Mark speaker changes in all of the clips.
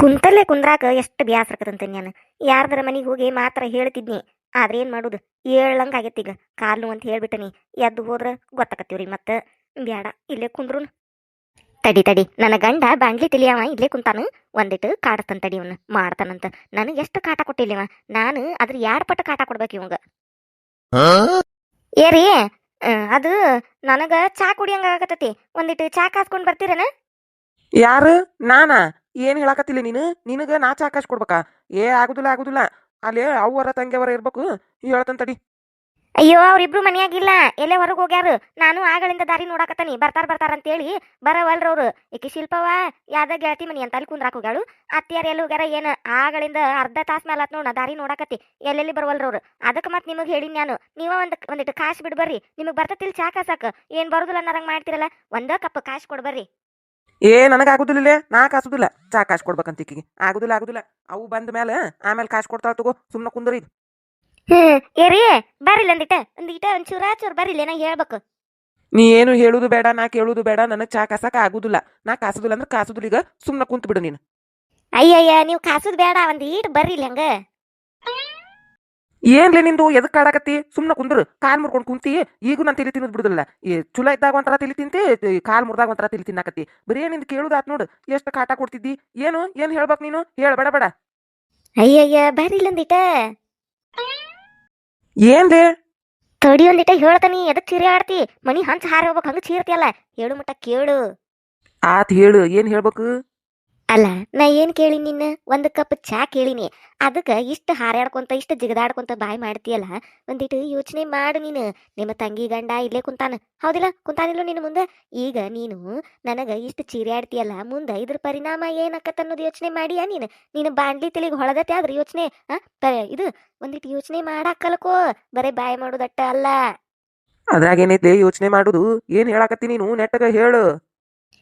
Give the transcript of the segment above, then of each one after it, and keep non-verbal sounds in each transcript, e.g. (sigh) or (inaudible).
Speaker 1: ಕುಂತಲ್ಲೇ ಕುಂದ್ರಾಕ ಎಷ್ಟು ಬ್ಯಾಸರಕದಂತ ನಾನು ಯಾರ್ದರ ಮನೆಗೆ ಹೋಗಿ ಮಾತ್ರ ಹೇಳ್ತಿದ್ನಿ, ಆದ್ರೆ ಏನು ಮಾಡೋದು? ಏಳಂಗೆ ಆಗೈತಿ ಈಗ. ಕಾಲು ಅಂತ ಹೇಳ್ಬಿಟ್ಟನಿ ಎದ್ದು ಹೋದ್ರೆ ಗೊತ್ತಾಕತ್ತೀವ್ರಿ ಮತ್ತೆ. ಬ್ಯಾಡ, ಇಲ್ಲೇ ಕುಂದ್ರು ತಡಿ ತಡಿ. ನನ್ನ ಗಂಡ ಬಾಂಡ್ಲಿ ತಿಳಿಯವ ಇಲ್ಲೇ ಕುಂತಾನು. ಒಂದಿಟ್ಟು ಕಾಡತನ್ ತಡಿ ಅವನು ಮಾಡ್ತಾನಂತ. ನನಗೆ ಎಷ್ಟು ಕಾಟ ಕೊಟ್ಟಿಲ್ಲ ನಾನು ಅದ್ರ ಯಾರ್ ಪಟ್ಟ ಕಾಟ ಕೊಡ್ಬೇಕು ಇವಂಗ. ಏರಿ ಅದು ನನಗ ಚಾ ಕುಡಿಯಂಗ ಆಗತತಿ ಒಂದಿಟ್ಟು ಚಾ ಕಾಸ್ಕೊಂಡ್ ಬರ್ತೀರನ?
Speaker 2: ಯಾರು? ನಾನಾ? ಏನ್ ಹೇಳಾಕತ್ತಿಲ್ಲ ನೀನು? ನಿನಗ ನಾ ಆಕಾಶ ಕೊಡ್ಬೇಕಾ? ಏ, ಆಗುದಿಲ್ಲ ಆಗುದಿಲ್ಲ. ಅಲ್ಲೇ ಅವರ ತಂಗಿಯವರ ಇರ್ಬೇಕು. ಹೇಳತನ್ ತಡಿ.
Speaker 1: ಅಯ್ಯೋ, ಅವ್ರಿಬ್ರು ಮನೆಯಾಗಿಲ್ಲ. ಎಲ್ಲೇ ಹೊರಗೆ ಹೋಗ್ಯಾರು? ನಾನು ಆಗಳಿಂದ ದಾರಿ ನೋಡಾಕತ್ತಾನಿ. ಬರ್ತಾರ ಬರ್ತಾರ ಅಂತೇಳಿ ಬರವಲ್ರವ್ರು ಈಕಿ ಶಿಲ್ಪವ ಯಾವ್ದ ಗೆಳತಿ ಮನಿ ಅಂತ ಅಲ್ಲಿ ಕುಂದ್ರಾಕ್ ಹೋಗ್ಯಾಳು. ಅತ್ತಿಯಾರ ಎಲ್ಲಿ ಹೋಗ್ಯಾರ, ಏನ? ಆಗಳಿಂದ ಅರ್ಧ ತಾಸ್ ಮೇಲೆ ಆತ್ ನಾ ದಾರಿ ನೋಡಾಕತ್ತಿ. ಎಲ್ಲೆಲ್ಲಿ ಬರವಲ್ರವ್ರು ಅದಕ್ಕೆ ಮತ್ತೆ ನಿಮಗೆ ಹೇಳಿನಿ ನಾನು. ನೀವ ಒಂದ್ ಒಂದಿಟ್ಟು ಕಾಶ್ ಬಿಡ್ಬರ್ರಿ ನಿಮಗೆ ಬರ್ತತಿಲ್ ಚಾ ಕಾಸಾಕ. ಏನ್ ಬರೋದಿಲ್ಲ ಅನ್ನರಂಗ್ ಮಾಡ್ತಿರಲ್ಲ. ಒಂದ ಕಪ್ ಕಾಶ್ ಕೊಡ್ಬರ್ರಿ
Speaker 2: ಏ ನನಗ ಆಗುದಿಲ್ಲ ನಾ ಕಾಸುದಿಲ್ಲ. ಚಾ ಕಾಸು ಕೊಡ್ಬೇಕಂತ ಈಕಿಗೆ. ಆಗುದಿಲ್ಲ ಆಗುದಿಲ್ಲ. ಅವು ಬಂದ ಮೇಲೆ ಆಮೇಲೆ ಕಾಸು ಕೊಡ್ತಾಳ ತಗೋ. ಸುಮ್ಮನೆ ಕುಂದ್ರಿ
Speaker 1: ಹ್ಮ್ ಏರಿ ಬರ್ರಿಲ್ಲ ಒಂದಿಟ. ಒಂದಿಟ ಒಂಚೂರ ಚೂರ್ ಬರಿಲ್ಲ ನಾ ಹೇಳ್ಬೇಕು.
Speaker 2: ನೀ ಏನು ಹೇಳುದು ಬೇಡ ನಾ ಕೇಳುದು ಬೇಡ. ನನಗೆ ಚಾ ಕಾಸಕ ಆಗುದಿಲ್ಲ. ನಾ ಕಾಸುದಿಲ್ಲ ಅಂದ್ರೆ ಕಾಸುದಿಲ್ಲ ಈಗ. ಸುಮ್ನ ಕುಂತ್ ಬಿಡು ನೀನು.
Speaker 1: ಅಯ್ಯಯ್ಯ ನೀವು ಕಾಸುದು ಬೇಡ. ಒಂದು ಈಟ್ ಬರ್ರಿಲ್ಲ ಹಂಗ.
Speaker 2: ಏನ್ಲೆ ನಿಂದು ಎದಕ್ಕೆ ಕಾಡಕತ್ತಿ ಸುಮ್ನ ಕುಂದ್ರು. ಕಾಲ್ ಮುರ್ಕೊಂಡ್ ಕುಂತಿ. ಈಗೂ ನಾನು ತಿಳಿ ತಿನ್ನೋದು ಬಿಡುದಿಲ್ಲ ಈ ಚುಲ ಇದ್ದಾಗ ಒಂಥರ ತಿಳಿ ತಿಂತಿ ಕಾಲ್ ಮುರ್ದಾಗ ಒಂಥರ ತಿಳಿ ತಿನ್ನಾಕತ್ತಿ. ಬರೀ ನಿಂದು ಕೇಳುದಾತ್ ನೋಡು. ಎಷ್ಟು ಕಾಟ ಕೊಡ್ತಿದ್ದಿ? ಏನು? ಏನ್ ಹೇಳ್ಬೇಕು ನೀನು? ಹೇಳ ಬೇಡ ಬೇಡ.
Speaker 1: ಅಯ್ಯಯ್ಯ ಬರ್ರಿ ಇಲ್ಲೊಂದಿಟ
Speaker 2: ಏನ್ಲೇ?
Speaker 1: ತಡಿ ಒಂದಿಟ ಹೇಳ್ತಾನಿ ಎದಕ್ ಚೀರಿ ಆಡ್ತಿ ಮನಿ ಹಂಚ ಹಾರಿ ಹೋಗ್ಬೇಕು ಹಂಗ ಚೀರ್ತಿಯಲ್ಲ ಹೇಳು ಮಟ್ಟ ಕೇಳು.
Speaker 2: ಆತ್ ಹೇಳು. ಏನ್ ಹೇಳ್ಬೇಕು?
Speaker 1: ಅಲ್ಲ, ನಾ ಏನ್ ಕೇಳಿ ನಿನ್ನ? ಒಂದ್ ಕಪ್ ಚಾ ಕೇಳಿನಿ. ಅದಕ್ಕ ಇಷ್ಟ ಹಾರಾಡ್ಕೊಂತ, ಇಷ್ಟ ಜಿಗದಾಡ್ಕೊಂತ ಬಾಯ್ ಮಾಡ್ತೀಯಲ್ಲ ಒಂದಿಟ್ಟು ಯೋಚನೆ ಮಾಡು ನೀನು. ನಿಮ್ಮ ತಂಗಿ ಗಂಡ ಇಲ್ಲೇ ಕುಂತಾನ. ಹೌದಿಲ್ಲ? ಕುಂತಾನಿಲ್ಲ ನಿನ್ನ ಮುಂದೆ? ಈಗ ನೀನು ನನಗ ಇಷ್ಟ ಚೀರ್ಯಾಡ್ತೀಯಲ್ಲ, ಮುಂದೆ ಇದ್ರ ಪರಿಣಾಮ ಏನಕ್ಕತ್ತ ಅನ್ನೋದು ಯೋಚನೆ ಮಾಡಿಯಾ ನೀನು? ನೀನು ಬಾಂಡ್ಲಿ ತಲೆಗೆ ಹೊಳದತ್ತೆ ಆದ್ರ ಯೋಚನೆ ಇದು ಒಂದಿಟ್ಟು ಯೋಚನೆ ಮಾಡಾಕಲ್ಕೋ. ಬರೇ ಬಾಯ್ ಮಾಡೋದಟ್ಟ ಅಲ್ಲ.
Speaker 2: ಅದ್ರಾಗ ಏನೈತಿ ಯೋಚನೆ ಮಾಡುದು? ಏನ್ ಹೇಳಾಕತ್ತಿ ನೀನು? ನೆಟ್ಟಗ ಹೇಳು.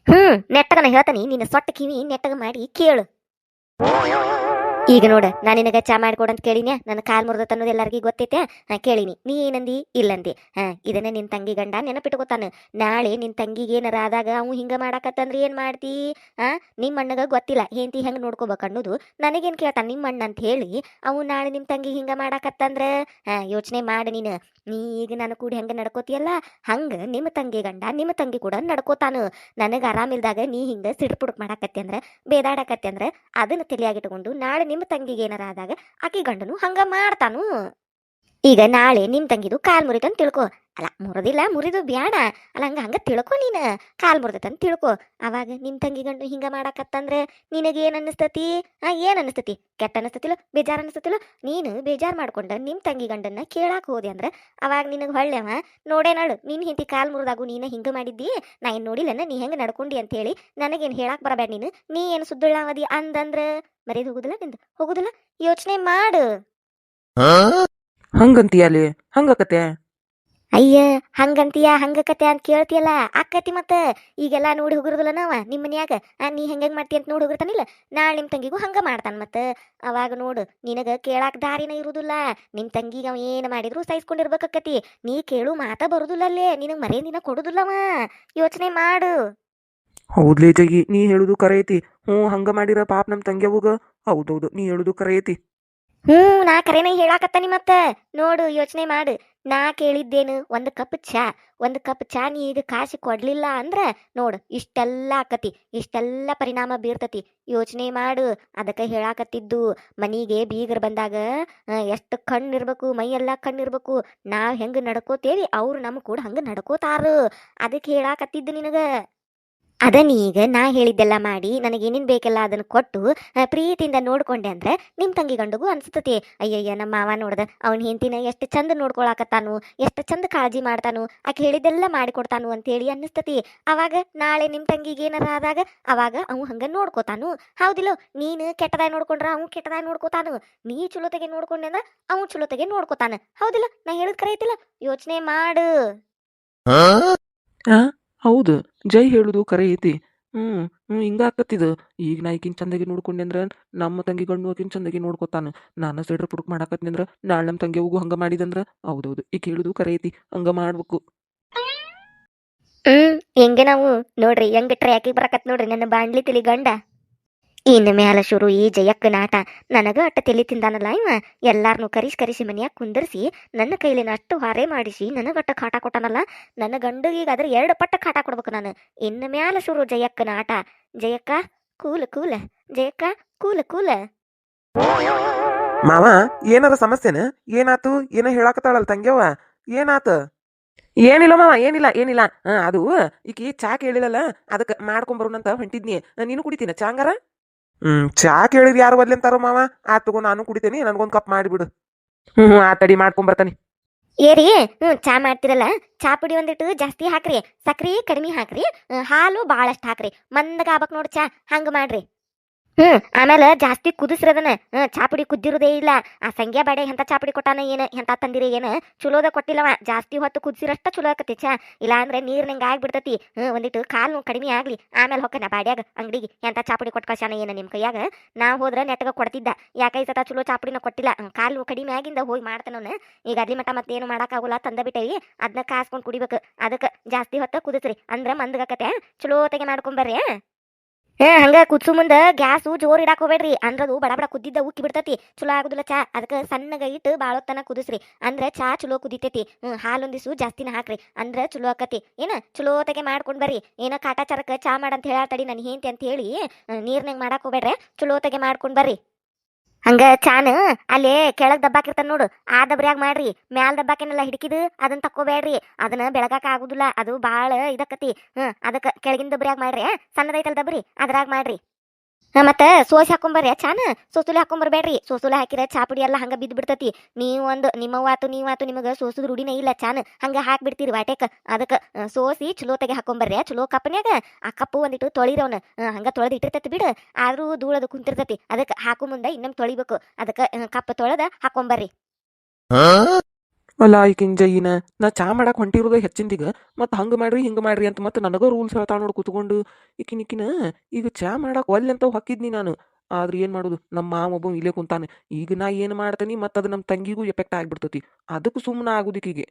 Speaker 1: ಹ್ಮ್ ನೆಟ್ಟಗನ ಹೇಳ್ತಾನೆ ನಿನ್ನ ಸೊಟ್ಟ ಕಿವಿ ನೆಟ್ಟಗ ಮಾಡಿ ಕೇಳು. ಈಗ ನೋಡ, ನಾನು ನಿನಗ ಚಾ ಮಾಡ್ಕೊಡ ಅಂತ ಕೇಳಿನಿ ನನ್ನ ಕಾಲ್ ಮುರ್ದತ್ ಅನ್ನೋದು ಎಲ್ಲರಿಗೂ ಗೊತ್ತೈತೆ? ಕೇಳಿನಿ. ನೀ ಏನಂದಿ? ಇಲ್ಲಂದಿ. ಹಾ, ಇದನ್ನ ನಿನ್ ತಂಗಿ ಗಂಡ ನೆನಪಿಟ್ಕೋತಾನ. ನಾಳೆ ನಿನ್ ತಂಗಿಗೆ ಏನಾರ ಆದಾಗ ಅವ್ ಹಿಂಗ ಮಾಡಾಕತ್ತಂದ್ರ ಏನ್ ಮಾಡ್ತಿ? ಆ ನಿಮ್ಮ ಅಣ್ಣಗ ಗೊತ್ತಿಲ್ಲ. ಹೆಂಡತಿ ಹೆಂಗ್ ನೋಡ್ಕೋಬೇಕು ಅನ್ನೋದು ನನಗೇನ್ ಕೇಳ್ತಾನ ನಿಮ್ಮ ಅಣ್ಣ ಅಂತ ಹೇಳಿ, ಅವು ನಾಳೆ ನಿಮ್ ತಂಗಿ ಹಿಂಗ ಮಾಡಾಕತ್ತಂದ್ರ? ಯೋಚನೆ ಮಾಡಿ ನೀನು. ನೀ ಈಗ ನಾನು ಕೂಡ ಹೆಂಗ ನಡ್ಕೋತಿಯಲ್ಲ, ಹಂಗ ನಿಮ್ಮ ತಂಗಿ ಗಂಡ ನಿಮ್ಮ ತಂಗಿ ಕೂಡ ನಡ್ಕೋತಾನ. ನನಗೆ ಆರಾಮಿಲ್ದಾಗ ನೀ ಹಿಂಗ ಸಿಡ್ಪುಡುಕ್ ಮಾಡಾಕತ್ತಿ ಅಂದ್ರ, ಬೇದಾಡಕತ್ತಿ ಅಂದ್ರ, ಅದನ್ನ ತಲೆಯಾಗಿಟ್ಕೊಂಡು ನಾಳೆ ನಿಮ್ಮ ತಂಗಿಗೆ ಏನಾರ ಆದಾಗ ಆಕಿ ಗಂಡನು ಹಂಗ ಮಾಡ್ತಾನು. ಈಗ ನಾಳೆ ನಿಮ್ಮ ತಂಗಿದು ಕಾಲ್ ಮುರಿತಂತ ತಿಳ್ಕೊ. ಅಲ್ಲ, ಮುರಿದಿಲ್ಲ, ಮುರಿದು ಬ್ಯಾಡ. ಅಲ್ಲ, ಹಂಗ ಹಂಗ ತಿಳ್ಕೊ ನೀನು. ಕಾಲ್ ಮುರಿದತಂತ ತಿಳ್ಕೊ. ಅವಾಗ ನಿಮ್ಮ ತಂಗಿ ಗಂಡು ಹಿಂಗ ಮಾಡಾಕತ್ತಂದ್ರೆ ಏನ್ ಅನ್ನಿಸ್ತತಿ? ಆ, ಏನ್ ಅನ್ನಿಸ್ತತಿ? ಕೆಟ್ಟ ಅನ್ನಿಸ್ತತಿಲ್ಲ ಬೇಜಾರ್ ಅನ್ನಿಸ್ತತಿಲ್ಲ ನೀನು ಬೇಜಾರ್ ಮಾಡ್ಕೊಂಡ ನಿಮ್ಮ ತಂಗಿ ಗಂಡನ್ನ ಕೇಳಾಕ ಹೋದೆ ಅಂದ್ರೆ ಅವಾಗ ನಿನಗೆ ಹೊಳ್ಳೆವ. ನೋಡೇ ನಿನ್ ಹಿಂತಿ ಕಾಲ್ ಮುರಿದಾಗು ನೀನ ಹಿಂಗ ಮಾಡಿದ್ದಿ? ನಾ ಏನ್ ನೋಡಿಲ್ಲನ ನೀ ಹೆಂಗ ನಡ್ಕೊಂಡಿ ಅಂತ ಹೇಳಿ ನನಗೇನ್ ಹೇಳಾಕ ಬರಬೇಡ ನೀನು. ನೀ ಏನು ಸುದ್ದುಳ್ಳಾವದಿ ಅಂದಂದ್ರ? ಮರೇದು ಹೋಗುದಿಲ್ಲ ನಿಂದು? ಹೋಗುದಿಲ್ಲ? ಯೋಚನೆ ಮಾಡು.
Speaker 2: ಹಂಗಂತೀಯ ಹಂಗಕತೆ
Speaker 1: ಅಯ್ಯ ಹಂಗಂತೀಯ ಹಂಗಕತೆ ಅಂತ ಕೇಳ್ತಿಯಲ್ಲ ಆಕತಿ ಮತ್ತ ಈಗೆಲ್ಲ ನೋಡಿ ಹೋಗಿರೋದಿಲ್ಲ ನಾವ ನಿಮ್ಮ ಮನ್ಯಾಗ? ಆ, ನೀ ಹೆಂಗ್ ಮಾಡ್ತಿ ಅಂತ ನೋಡಿ ಹೋಗಿರ್ತಾನಿಲ್ಲ? ನಾಳೆ ನಿಮ್ಮ ತಂಗಿಗೂ ಹಂಗ ಮಾಡ್ತಾನ ಮತ್ತ? ಅವಾಗ ನೋಡು ನಿನಗ ಕೇಳಾಕ ದಾರಿನ ಇರುದಿಲ್ಲ. ನಿಮ್ಮ ತಂಗಿಗೆ ಅವ ಏನ್ ಮಾಡಿದ್ರು ಸಹಿಸ್ಕೊಂಡಿರ್ಬೇಕಾಕತಿ. ನೀ ಕೇಳು ಮಾತ ಬರುದಿಲ್ಲ ಅಲ್ಲೇ ನಿನಗ್ ದಿನ ಕೊಡುದಿಲ್ಲವ. ಯೋಚನೆ ಮಾಡು.
Speaker 2: ಹೌದ್ಲೇ ಜಗಿ ನೀ ಹೇಳುದು ಕರೆಯತಿ. ಹ್ಞೂ ಹಂಗ ಮಾಡಿರ ಪಾಪ ನಮ್ ಹೌದು ಹೌದೌದು ನೀ ಹೇಳುದು ಕರೆ ಐತಿ
Speaker 1: ಹ್ಞೂ ನಾ ಕರೆನೇ ಹೇಳಾಕತ್ತಾನಿ ಮತ್ತೆ. ನೋಡು, ಯೋಚನೆ ಮಾಡು. ನಾ ಕೇಳಿದ್ದೇನು, ಒಂದು ಕಪ್ ಚಾ. ಒಂದು ಕಪ್ ಚಾ ನೀ ಈಗ ಕಾಸು ಕೊಡ್ಲಿಲ್ಲ ಅಂದ್ರ ನೋಡು, ಇಷ್ಟೆಲ್ಲ ಆಕತಿ, ಇಷ್ಟೆಲ್ಲ ಪರಿಣಾಮ ಬೀರ್ತತಿ. ಯೋಚನೆ ಮಾಡು, ಅದಕ್ಕೆ ಹೇಳಾಕತ್ತಿದ್ದು ಮನಿಗೆ ಬೀಗರ್ ಬಂದಾಗ ಎಷ್ಟು ಕಣ್ಣಿರ್ಬೇಕು, ಮೈಯೆಲ್ಲ ಕಣ್ಣಿರ್ಬೇಕು. ನಾವ್ ಹೆಂಗ್ ನಡ್ಕೋತೇವಿ, ಅವ್ರು ನಮ್ ಕೂಡ ಹಂಗ ನಡ್ಕೋತಾರ. ಅದಕ್ಕೆ ಹೇಳಾಕತ್ತಿದ್ದು ನಿನಗ. ಅದ ನೀ ಈಗ ನಾ ಹೇಳಿದ್ದೆಲ್ಲ ಮಾಡಿ ನನಗೇನೇನು ಬೇಕೆಲ್ಲ ಅದನ್ನ ಕೊಟ್ಟು ಪ್ರೀತಿಯಿಂದ ನೋಡ್ಕೊಂಡೆ ಅಂದ್ರೆ ನಿಮ್ಮ ತಂಗಿ ಗಂಡಗೂ ಅನ್ಸ್ತತಿ ಅಯ್ಯಯ್ಯ ನಮ್ಮ ಮಾವ ನೋಡ್ದ ಅವ್ನ ಹೆಂಡತಿನ ಎಷ್ಟು ಚಂದ ನೋಡ್ಕೊಳಕತ್ತಾನು ಎಷ್ಟು ಚಂದ ಕಾಳಜಿ ಮಾಡ್ತಾನು ಆಕೆ ಹೇಳಿದ್ದೆಲ್ಲ ಮಾಡಿಕೊಡ್ತಾನು ಅಂತೇಳಿ ಅನ್ನಿಸ್ತತಿ. ಅವಾಗ ನಾಳೆ ನಿಮ್ಮ ತಂಗಿಗೆ ಏನಾರ ಆದಾಗ ಅವಾಗ ಅವ್ ಹಂಗೆ ನೋಡ್ಕೋತಾನು. ಹೌದಿಲ್ಲ ನೀನು ಕೆಟ್ಟದಾಗಿ ನೋಡ್ಕೊಂಡ್ರ ಅವ್ ಕೆಟ್ಟದಾಗಿ ನೋಡ್ಕೋತಾನು. ನೀ ಚಲೋತೆಗೆ ನೋಡ್ಕೊಂಡೆ ಅಂದ್ರ ಅವ್ ಚಲೋತೆಗೆ ನೋಡ್ಕೋತಾನ. ಹೌದಿಲ್ಲ ನಾ ಹೇಳಿದ್ ಕರೆ ಐತಿಲ್ಲ ಯೋಚನೆ ಮಾಡು.
Speaker 2: ಆ ಹೌದು, ಜೈ ಹೇಳುದು ಕರೆ ಐತಿ. ಹ್ಮ್ ಹ್ಮ್, ಹಿಂಗ ಈಗ ನಾ ಈಕಿನ್ ಚಂದಾಗಿ ನೋಡ್ಕೊಂಡೆ ಅಂದ್ರ ನಮ್ಮ ತಂಗಿ ಗಂಡು ಆಕಿನ್ ಚಂದಾಗಿ ನೋಡ್ಕೊತಾನ. ನಾನ ಸೈಡ್ರ ಪುಡುಕ್ ಮಾಡಾಕತ್ನಿ ಅಂದ್ರ ನಾಳೆ ನಮ್ಮ ಹೋಗು ಹಂಗ ಮಾಡಿದಂದ್ರ ಹೌದೌದು ಈಗ ಹೇಳುದು ಕರೆ ಐತಿ, ಹಂಗ ಮಾಡ್ಬೇಕು.
Speaker 1: ಹ್ಮ್, ಹೆಂಗೆ ನಾವು? ನೋಡ್ರಿ, ಹೆಂಗ್ ಟ್ರ್ಯಾಕಿಗೆ ಬರಕತ್ ನೋಡ್ರಿ, ನನ್ನ ಬಾಂಡ್ಲಿ ತಿಳಿ ಗಂಡ. ಇನ್ನು ಮ್ಯಾಲ ಶುರು ಈ ಜಯಕ್ಕನ ಆಟ ನನಗ ಅಟ್ಟ ತೆಲಿ ತಿಂದಾನಲ್ಲ ಇವ. ಎಲ್ಲಾರನು ಕರಿಸಿ ಕರಿಸಿ ಮನ್ಯಾಗ ಕುಂದರ್ಸಿ, ನನ್ನ ಕೈಲಿನ ಅಷ್ಟು ಹಾರೆ ಮಾಡಿಸಿ ನನಗಟ್ಟ ಕಾಟ ಕೊಟ್ಟನಲ್ಲ. ನನ್ನ ಗಂಡಗೀಗ ಅದ್ರ ಎರಡು ಪಟ್ಟ ಕಾಟ ಕೊಡ್ಬೇಕು ನಾನು. ಇನ್ನು ಮ್ಯಾಲ ಶುರು ಜಯಕ್ಕನ ಆಟ ಜಯಕ್ಕ, ಕೂಲ ಕೂಲ. ಜಯಕ್ಕ, ಕೂಲ ಕೂಲ.
Speaker 2: ಮಾವ, ಏನಾರ ಸಮಸ್ಯೆನ? ಏನಾತು? ಏನ ಹೇಳಾಕತ್ತಾಳಲ್ಲ ತಂಗ್ಯವ ಏನಾತ? ಏನಿಲ್ಲ ಮಾವ, ಏನಿಲ್ಲ ಏನಿಲ್ಲ. ಅದು ಈಕಿ ಚಾ ಕೇಳಿಲ್ಲಲ್ಲ, ಅದಕ್ಕೆ ಮಾಡ್ಕೊಂಬರೋಣಂತ ಹೊಂಟಿದ್ನಿ. ನೀನು ಕುಡಿತೀನ ಚಾಂಗಾರ ಹ್ಮ್ ಚಾ ಕೇಳಿದ್ರೆ ಯಾರು ಒಲ್ಲೆಂತಾರೋ ಮಾವ? ಆ ತಗೋ ನಾನು ಕುಡಿತೇನಿ ನನ್ಗೊಂದ್ ಕಪ್ ಮಾಡಿಬಿಡು. ಹ್ಮ್ ಹ್ಮ್ ಆತಡಿ ಮಾಡ್ಕೊಂಬರ್ತಾನಿ
Speaker 1: ಏರಿ ಹ್ಞೂ ಚಾ ಮಾಡ್ತಿರಲ್ಲ? ಚಾ ಪುಡಿ ಒಂದಿಟ್ಟು ಜಾಸ್ತಿ ಹಾಕ್ರಿ. ಸಕ್ರಿ ಕಡಿಮೆ ಹಾಕ್ರಿ. ಹ್ಮ್, ಹಾಲು ಭಾಳಷ್ಟು ಹಾಕ್ರಿ. ಮಂದಗ ಆಗ್ಬೇಕು ನೋಡಿ ಚಾ ಹಂಗ ಮಾಡ್ರಿ. ಹ್ಞೂ ಆಮೇಲೆ ಜಾಸ್ತಿ ಕುದಿಸ್ರಿ ಅದನ್ನ ಹ್ಞೂ ಚಾ ಕುದ್ದಿರೋದೇ ಇಲ್ಲ. ಆ ಸಂಗ್ಯಾ ಬಾಡೆ ಎಂತ ಚಾಪುಡಿ ಕೊಟ್ಟಾನ ಏನು, ಎಂತ ತಂದಿರಿ ಏನು? ಚಲೋದ ಕೊಟ್ಟಿಲ್ಲವ. ಜಾಸ್ತಿ ಹೊತ್ತು ಕುದಿಸಿರಷ್ಟ ಚಲೋ ಆಕತಿ ಚಾ. ಇಲ್ಲ ಅಂದ್ರೆ ನೀರ್ ನಂಗೆ ಆಗ್ಬಿಡ್ತತಿ. ಹ್ಞೂ ಒಂದಿಟ್ಟು ಕಾಲು ಕಡಿಮೆ ಆಗ್ಲಿ. ಆಮೇಲೆ ಹೊಕ್ಕನ ಬಾಡ್ಯಾಗ, ಅಂಗಡಿಗೆ ಎಂತ ಚಾಪುಡಿ ಕೊಟ್ಟು ಕಳ್ಸಾನ ಏನು ನಿಮ್ಮ ಕೈಯಾಗ? ನಾ ಹೋದ್ರ ನೆಟ್ಟಗ ಕೊಡ್ತಿದ್ದ. ಯಾಕೆ ಈ ಸತ ಚಲೋ ಚಾಪುಡಿನ ಕೊಟ್ಟಿಲ್ಲ? ಕಾಲು ಕಡಿಮೆ ಆಗಿಂದ ಹೋಗಿ ಮಾಡ್ತಾನವನು ಈಗ ಅಲ್ಲಿ ಮಟ ಮತ್ತೇನು ಮಾಡೋಕ್ಕಾಗಲ್ಲ ತಂದ ಬಿಟ್ಟೇವಿ. ಅದನ್ನ ಕಾಸ್ಕೊಂಡು ಕುಡಿಬೇಕು. ಅದಕ್ಕೆ ಜಾಸ್ತಿ ಹೊತ್ತ ಕುದಿಸ್ರಿ. ಅಂದ್ರೆ ಮಂದಗಕತೆ ಚಲೋತೆಗೆ ಮಾಡ್ಕೊಂಬರ್ರಿ ಹೇ ಹಂಗ ಕುದ್ಸು ಮುಂದ ಗ್ಯಾಸು ಜೋರ್ ಇಡಾಕ್ ಹೋಗ್ಬೇಡ್ರಿ. ಅಂದ್ರ ಅದು ಬಡ ಬಡ ಕುದ್ದಿದ್ದ ಉಕ್ಕಿ ಬಿಡ್ತತಿ. ಚಲೋ ಆಗುದಿಲ್ಲ ಚಾ. ಅದಕ್ಕೆ ಸಣ್ಣಗ ಇಟ್ಟು ಬಾಳೊತ್ತನ ಕುದಿಸ್ರಿ. ಅಂದ್ರ ಚಾ ಚಲೋ ಕುದಿತೈತಿ. ಹ್ಮ್, ಹಾಲೊಂದಿಸು ಜಾಸ್ತಿನ ಹಾಕ್ರಿ. ಅಂದ್ರ ಚಲೋ ಆಕತಿ. ಏನ, ಚಲೋತೆಗೆ ಮಾಡ್ಕೊಂಡ್ ಬರ್ರಿ. ಏನ ಕಾಟಾಚಾರಕ್ಕೆ ಚಾ ಮಾಡಂತ ಹೇಳಾತಡಿ ನನ್ ಹೇಂತಿ ಅಂತ ಹೇಳಿ ನೀರ್ನಾಗ ಮಾಡಾಕ್ ಹೋಗ್ಬೇಡ್ರಿ. ಚಲೋತೆಗೆ ಮಾಡ್ಕೊಂಡ್ ಬರ್ರಿ. ಹಂಗ ಚಾನ ಅಲ್ಲಿ ಕೆಳಗ್ ದಬ್ಬಾಕಿರ್ತಾನ ನೋಡು. ಆ ದಬ್ರ್ಯಾಗ ಮಾಡ್ರಿ. ಮ್ಯಾಲ್ ದಬ್ಬಾಕೇನೆಲ್ಲ ಹಿಡ್ಕಿದು ಅದನ್ನ ತಕ್ಕೋಬೇಡ್ರಿ ಅದನ್ನ ಬೆಳಗಾಕ ಆಗುದಿಲ್ಲ. ಅದು ಬಾಳ ಇದಕ್ಕತಿ. ಹ್ಮ್, ಅದಕ್ಕ ಕೆಳಗಿನ ದಬ್ರ್ಯಾಗ ಮಾಡ್ರಿ. ಸಣ್ಣದೈತಲ್ ದಬ್ರಿ, ಅದ್ರಾಗ ಮಾಡ್ರಿ. ಮತ್ತ ಸೋಸಿ ಹಾಕೊಂಬರ್ರಿ ಚಾನ? ಸೋಸುಲೆ ಹಾಕೊಂಬರ್ಬೇಡ್ರಿ ಸೋಸುಲೆ ಹಾಕಿರ ಚಾಪುಡಿ ಎಲ್ಲ ಹಂಗ ಬಿದ್ದು ಬಿಡ್ತತಿ ನೀವು ಒಂದು ನಿಮ್ಮವಾತು ನೀವಾತು ನಿಮಗೆ ಸೋಸದ ರೂಢಿನೇ ಇಲ್ಲ, ಚಾನ? ಹಂಗ ಹಾಕ್ಬಿಡ್ತೀರಿ ವಾಟೆಕ್ ಅದಕ್ಕ ಸೋಸಿ ಸೋಸಿ ಚಲೋತೆಗೆ ಹಾಕೊಂಬರ್ರಿ ಚಲೋ ಕಪ್ನ್ಯಾಗ ಆ ಕಪ್ಪು ಒಂದಿಟ್ಟು ತೊಳಿರವನ ಹಂಗ ತೊಳೆದು ಇಟ್ಟಿರ್ತೈತಿ ಬಿಡು. ಆದ್ರೂ ಧೂಳದು ಕುಂತಿರ್ತತಿ. ಅದಕ್ಕೆ ಹಾಕೋ ಮುಂದೆ ಇನ್ನೊಮ್ಮೆ ತೊಳಿಬೇಕು. ಅದಕ್ಕೆ ಕಪ್ಪ ತೊಳೆದ ಹಾಕೊಂಬರ್ರಿ
Speaker 2: ಅಲ್ಲ ಈಕಿನ್ ಜೈನ ನಾ ಚಾ ಮಾಡಕ್ ಹೊಂಟಿರೋದ ಹೆಚ್ಚಿಂದೀಗ. ಮತ್ತು ಹಂಗ ಮಾಡ್ರಿ, ಹಿಂಗ ಮಾಡ್ರಿ ಅಂತ ಮತ್ತೆ ನನಗೂ ರೂಲ್ಸ್ ಹೇಳ್ತಾ ನೋಡ್ ಕೂತ್ಕೊಂಡು. ಈಕಿನ ಈಕಿನ, ಈಗ ಚಾ ಮಾಡಕ್ ಒಲ್ಲೆ ಅಂತ ಹಾಕಿದ್ನಿ ನಾನು. ಆದ್ರೆ ಏನ್ ಮಾಡೋದು? ನಮ್ಮ ಮಾವ ಒಬ್ಬ ಇಲ್ಲೇ ಕುಂತಾನೆ. ಈಗ ನಾ ಏನ್ ಮಾಡ್ತೀನಿ ಮತ್ತ ಅದು ನಮ್ಮ ತಂಗಿಗೂ ಎಫೆಕ್ಟ್ ಆಗ್ಬಿಡ್ತತಿ. ಅದಕ್ಕೆ ಸುಮ್ಮನೆ ಆಗೋದಿಕ್ಕೀಗೆ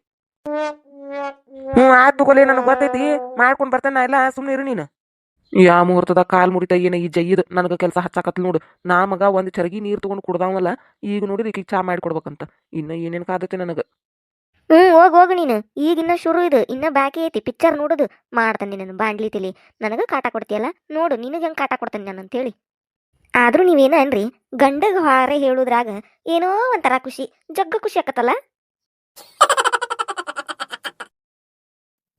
Speaker 2: ಹ್ಞೂ ಆಯ್ತು ತಗೋಲೆ ನನಗೆ ಗೊತ್ತೈತಿ. ಮಾಡ್ಕೊಂಡ್ ಬರ್ತಾನೆ ನಾ ಎಲ್ಲ. ಸುಮ್ಮನೆ ಇರು ನೀನು. ಯಾ ಮುಹೂರ್ತದ ಕಾಲ್ ಮುರಿತ ಏನ ಈ ಜೈದ್ ನನಗೆ ಕೆಲಸ ಹಚ್ಚಾಕತ್ಲ ನೋಡು. ನಾ ಮಗ ಒಂದ್ ಚರಗಿ ನೀರ್ ತಗೊಂಡ್ ಕುಡ್ದಾವಲ್ಲ ಈಗ ನೋಡಿದ್ರೆ ಈಕಿಗೆ ಚಾ ಮಾಡಿ ಮಾಡ್ಕೊಡ್ಬೇಕಂತ. ಇನ್ನ ಏನೇನ್ ಕಾದತ್ತೆ ನನಗ?
Speaker 1: ಹ್ಮ್ ಹೋಗ್ ಹೋಗಿ ನೀನು. ಈಗಿನ್ನ ಶುರು ಇದು. ಇನ್ನ ಬಾಕಿ ಐತಿ. ಪಿಕ್ಚರ್ ನೋಡುದು. ಮಾಡ್ತಾನೆ ನೀನು ಬಾಂಡ್ಲಿ ತಿಳಿ ನನಗೆ ಕಾಟ ಕೊಡ್ತೀಯಲ್ಲ? ನೋಡು ನಿನಗೆ ಹೆಂಗೆ ಕಾಟ ಕೊಡ್ತಾನೆ ನಾನು ಅಂತೇಳಿ. ಆದ್ರೂ ನೀವೇನ ಅನ್ರಿ? ಗಂಡಗ ಹಾರೆ ಹೇಳುದ್ರಾಗ ಏನೋ ಒಂಥರ ಖುಷಿ. ಜಗ್ಗ ಖುಷಿ ಆಕತ್ತಲ್ಲ? (laughs)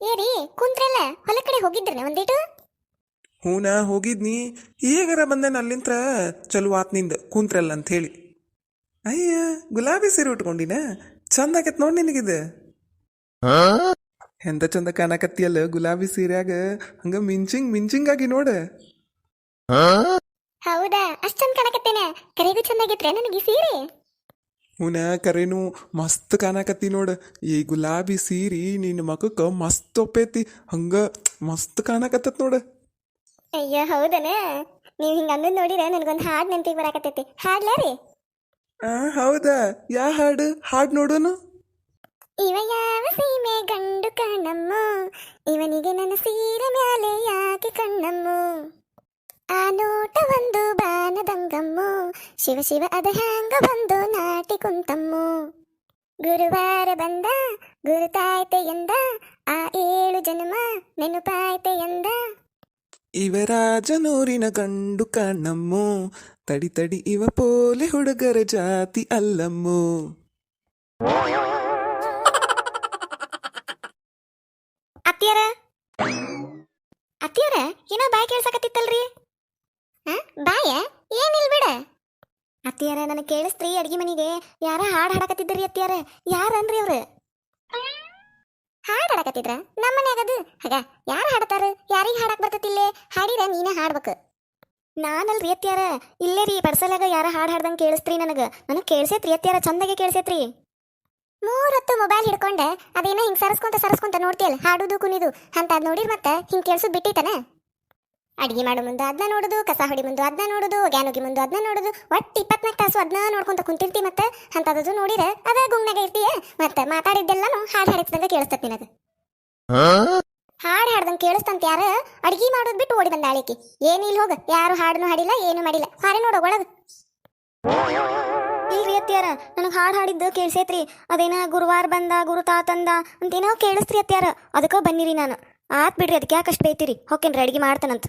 Speaker 1: ಏರಿ ಕುಂತ್ರಲ್ಲ? ಹೊಲ ಕಡೆ ಹೋಗಿದ್ರನೆ ಒಂದಿಟ್ಟು
Speaker 3: ಹೂನ ಹೋಗಿದ್ನಿ. ಈಗರ ಬಂದೇನ ಅಲ್ಲಿಂತ್ರ ಚಲೋ ಆತ್ನಿಂದ ಕುಂತ್ರಲ್ಲ ಅಂತ ಹೇಳಿ. ಅಯ್ಯ ಗುಲಾಬಿ ಸೀರೆ ಉಟ್ಕೊಂಡಿನ? ಚಂದ ಆಕತ್ ನೋಡ್ ನಿನಗಿದ. ಎಂತ ಚಂದ ಕಾಣಕತ್ತಿಯಲ್ಲ ಗುಲಾಬಿ ಸೀರ್ಯಾಗ? ಹಂಗ ಮಿಂಚಿಂಗ್ ಮಿಂಚಿಂಗ್ ಆಗಿ ನೋಡ
Speaker 1: ಹೌದಾ? ಅಷ್ಟ್ ಚಂದ ಕಾಣಕತ್ತೇನೆ? ಕರೆಗೂ ಚಂದಾಗಿತ್ರೆ ನನಗೆ ಸೀರೆ?
Speaker 3: ಹೂನ ಕರೆನು ಮಸ್ತ್ ಕಾಣಕತ್ತಿ ನೋಡ. ಈ ಗುಲಾಬಿ ಸೀರಿ ನಿನ್ನ ಮಗಕ್ಕ ಮಸ್ತ್ ಒಪ್ಪೈತಿ. ಹಂಗ ಮಸ್ತ್ ಕಾಣಕತ್ತತ್ ನೋಡ.
Speaker 1: ಅಯ್ಯೋ ಹೌದನ? ನೀವ್ ಹಿಂಗ ಅಂದ್ ನೋಡಿದ್ರೆ ನನಗೊಂದು ಹಾಡ್ ನೆನಪಿಗೆ ಬರಾಕತ್ತೈತಿ. ಹಾಡ್ಲಾ ರೀ?
Speaker 3: ಆ ಹೌದಾ? ಯಾ ಹಾಡು? ಹಾಡು ನೋಡೋನು?
Speaker 1: ಇವ ಯಾವ ಸೀಮೆ ಗಂಡು ಕಣ್ಣಮ್ಮ? ಇವನಿಗೆ ನನ್ನ ಸೀರೆ ಮೇಲೆ ಯಾಕೆ ಕಣ್ಣಮ್ಮ? ಆ ನೋಟ ಒಂದು ಬಾನದಂಗಮ್ಮ. ಶಿವ ಶಿವ ಅದ ಹ್ಯಾಂಗ ಬಂದು ನಾಟಿ ಕುಂತಮ್ಮ. ಗುರುವಾರ ಬಂದ ಗುರುತಾಯ್ತೆ ಎಂದ ಆ ಏಳು ಜನ್ಮ ನೆನಪಾಯ್ತೆ ಎಂದ.
Speaker 3: ಇವರಾಜನೂರಿನ ಗಂಡು ಕಣ್ಣಮ್ಮು. ತಡಿ ತಡಿ ಇವ ಪೋಲೆ ಹುಡುಗರ ಜಾತಿ ಅಲ್ಲಮ್ಮು.
Speaker 1: ಅತ್ತಿಯರ? ಅತ್ತಿಯರ, ಏನೋ ಬಾಯ್ ಕೇಳ್ಸಕತ್ತಿತ್ತಲ್ರಿ? ಬಾಯ? ಏನಿಲ್ ಬಿಡ? ಅತ್ತಿಯರ, ನನಗೆ ಕೇಳಿಸ್ತ್ರಿ ಅಡ್ಗಿ ಮನೆಗೆ. ಯಾರ ಹಾಡ್ ಹಾಡಕತ್ತಿದ್ರಿ ಅತ್ತಿಯರ? ಯಾರನ್ರಿ ಅವ್ರು? ಹಾಡ್ ಹಾಡಕತ್ತಿದ್ರ? ನಮ್ಮ ಮನ್ಯಾಗದು ಹಾಗ, ಯಾರು ಹಾಡತಾರ? ಯಾರಿಗೆ ಹಾಡಕ್ ಬರ್ತತಿಲ್ಲೇ? ಹಾಡಿರ, ನೀನೇ ಹಾಡ್ಬೇಕು. ನಾನಲ್ರಿ ಅತ್ತಿಯಾರ. ಇಲ್ಲೇ ರೀ ಪರ್ಸಲಾಗ ಯಾರ ಹಾಡ್ ಹಾಡ್ದಂಗೆ ಕೇಳಿಸ್ತ್ರಿ ನನಗೆ. ನನಗೆ ಕೇಳಿಸೈತ್ರಿ ಅತ್ತಿಯಾರ, ಚಂದಾಗೆ ಕೇಳಿಸೈತ್ರಿ ಮೂರೊತ್ತು ಮೊಬೈಲ್ ಹಿಡ್ಕೊಂಡೆ ಅದೇನೋ ಹಿಂಗ್ ಸರಸ್ಕೊಂತ ಸರಸ್ಕೊಂತ ನೋಡ್ತಿಯಲ್ಲ, ಹಾಡುದು ಕುಣಿದು ಅಂತ ಅದ್ ನೋಡಿರ್ ಮತ್ತೆ, ಹಿಂಗೆ ಕೇಳ್ಸೋದ್ ಬಿಟ್ಟಿತನ? ಅಡಿಗೆ ಮಾಡೋ ಮುಂದೆ ಅದನ್ನ ನೋಡುದು, ಕಸ ಹೊಡಿ ಮುಂದೆ ಅದನ್ನ ನೋಡುದು, ಗ್ಯಾನುಗಿ ಮುಂದೆ ಅದನ್ನ ನೋಡುದು, ಒಟ್ಟು ಇಪ್ಪತ್ನಾಲ್ಕು ತಾಸು ಅದನ್ನ ನೋಡ್ಕೊಂತ ಕುಂತಿರ್ತಿ ಮತ್ತೆ ಅಂತದದು ನೋಡಿರ, ಅದೇ ಗುಂಗ್ನಾಗ ಇರ್ತೀಯ? ಮತ್ತೆ ಮಾತಾಡಿದ್ದೆಲ್ಲಾನು ಹಾಡು ಹಾಡಿಸಿದಂಗ ಕೇಳಿಸ್ತತ್ ನಿನಗ.
Speaker 4: ಹಾಡು ಹಾಡ್ದಂಗೆ ಕೇಳಿಸ್ತಂತ ಯಾರ? ಅಡ್ಗಿ ಮಾಡೋದ್ ಬಿಟ್ಟು ಓಡಿ ಬಂದ ಆಳಿಕಿ. ಏನು ಇಲ್ಲಿ ಹೋಗ? ಯಾರು ಹಾಡನು ಹಾಡಿಲ್ಲ, ಏನು ಮಾಡಿಲ್ಲ. ಹಾರೆ ನೋಡ ಒಳಗ.
Speaker 5: ಇಲ್ರಿ ಅತ್ಯಾರ ನನಗೆ ಹಾಡು ಹಾಡಿದ್ದು ಕೇಳಿಸೈತ್ರಿ. ಅದೇನ ಗುರುವಾರ ಬಂದ, ಗುರು ತಾತಂದ ಅಂತೇನೋ ಕೇಳಿಸ್ತ್ರಿ ಅತ್ಯಾರ ಅದಕ್ಕ ಬನ್ನಿರಿ ನಾನು. ಆತ್ ಬಿಡ್ರಿ, ಅದಕ್ಕೆ ಯಾಕೆ ಅಷ್ಟು ಬೈತೀರಿ ಹೋಕೇನ್ರಿ ಅಡಿಗೆ ಮಾಡ್ತಾನಂತ.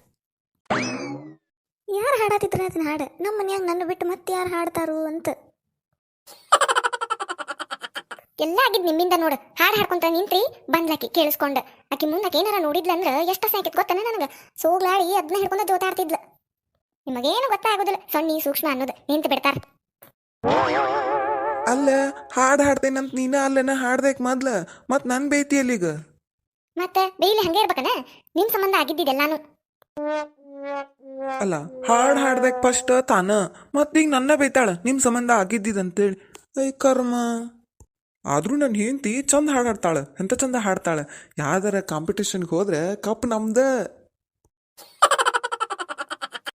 Speaker 5: ಯಾರು ಹಾಡಾತಿದ್ರ ಅದನ್ನ ಹಾಡು? ನಮ್ಮ ಮನ್ಯಾಗ ನನ್ನ ಬಿಟ್ಟು ಮತ್ತೆ ಯಾರು ಹಾಡ್ತಾರು ಅಂತ.
Speaker 4: ಎಲ್ಲ ಆಗಿದ್ ನಿಮ್ಮಿಂದ ನೋಡು. ಹಾಡ್ ಹಾಡ್ಕೊಂತ ನಿಂತ್ರಿ ಬಂದ್ಲಾಕಿ ಕೇಳಿಸ್ಕೊಂಡ. ಆಕಿ ಮುಂದಕ್ಕೆ ಏನಾರ ನೋಡಿದ್ಲಂದ್ರ ಎಷ್ಟ ಸಾಕಿತ್ ಗೊತ್ತನ ನನಗ? ಸೋಗ್ಲಾಡಿ ಅದನ್ನ ಹಿಡ್ಕೊಂಡ ಜೋತಾಡ್ತಿದ್ಲ. ನಿಮಗೇನು ಗೊತ್ತಾಗೋದಿಲ್ಲ ಸಣ್ಣ ಸೂಕ್ಷ್ಮ ಅನ್ನೋದು. ನಿಂತು ಬಿಡ್ತಾರ.
Speaker 3: ಅಲ್ಲ ಹಾಡ್ ಹಾಡ್ತೇನಂತ ನೀನ ಅಲ್ಲನ ಹಾಡ್ದೇಕ್ ಮೊದ್ಲ. ಮತ್ ನನ್ ಬೈತಿ ಅಲ್ಲಿಗ
Speaker 4: ಮತ್ತೆ ಬೇಲಿ ಹಂಗೆ ಇರ್ಬೇಕನ? ನಿಮ್ ಸಂಬಂಧ ಆಗಿದ್ದಿದೆಲ್ಲಾನು
Speaker 3: ಅಲ್ಲ ಹಾಡ್ ಹಾಡ್ದೇಕ್ ಫಸ್ಟ್ ತಾನ. ಮತ್ತೀಗ ನನ್ನ ಬೈತಾಳ ನಿಮ್ ಸಂಬಂಧ ಆಗಿದ್ದಿದಂತೇಳಿ ಐ ಕರ್ಮ. ಆದ್ರೂ ನನ್ನ ಹೆಂಡತಿ ಚಂದ ಹಾಡು ಹಾಡ್ತಾಳೆ ಎಂತ ಚಂದ ಹಾಡ್ತಾಳೆ. ಯಾವ್ದಾರ ಕಾಂಪಿಟೇಷನ್ಗೆ ಹೋದ್ರೆ ಕಪ್ ನಮ್ದು.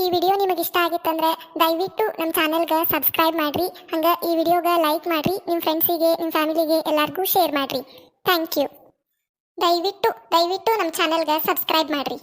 Speaker 4: ಈ ವಿಡಿಯೋ ನಿಮಗೆ ಇಷ್ಟ ಆಗಿತ್ತಂದ್ರೆ ದಯವಿಟ್ಟು ನಮ್ಮ ಚಾನಲ್ಗೆ ಸಬ್ಸ್ಕ್ರೈಬ್ ಮಾಡ್ರಿ, ಹಂಗೆ ಈ ವಿಡಿಯೋಗೆ ಲೈಕ್ ಮಾಡ್ರಿ ನಿಮ್ಮ ಫ್ರೆಂಡ್ಸಿಗೆ ನಿಮ್ಮ ಫ್ಯಾಮಿಲಿಗೆ ಎಲ್ಲರಿಗೂ ಶೇರ್ ಮಾಡ್ರಿ. ಥ್ಯಾಂಕ್ ಯು ದಯವಿಟ್ಟು ದಯವಿಟ್ಟು ನಮ್ಮ ಚಾನಲ್ಗೆ ಸಬ್ಸ್ಕ್ರೈಬ್ ಮಾಡ್ರಿ.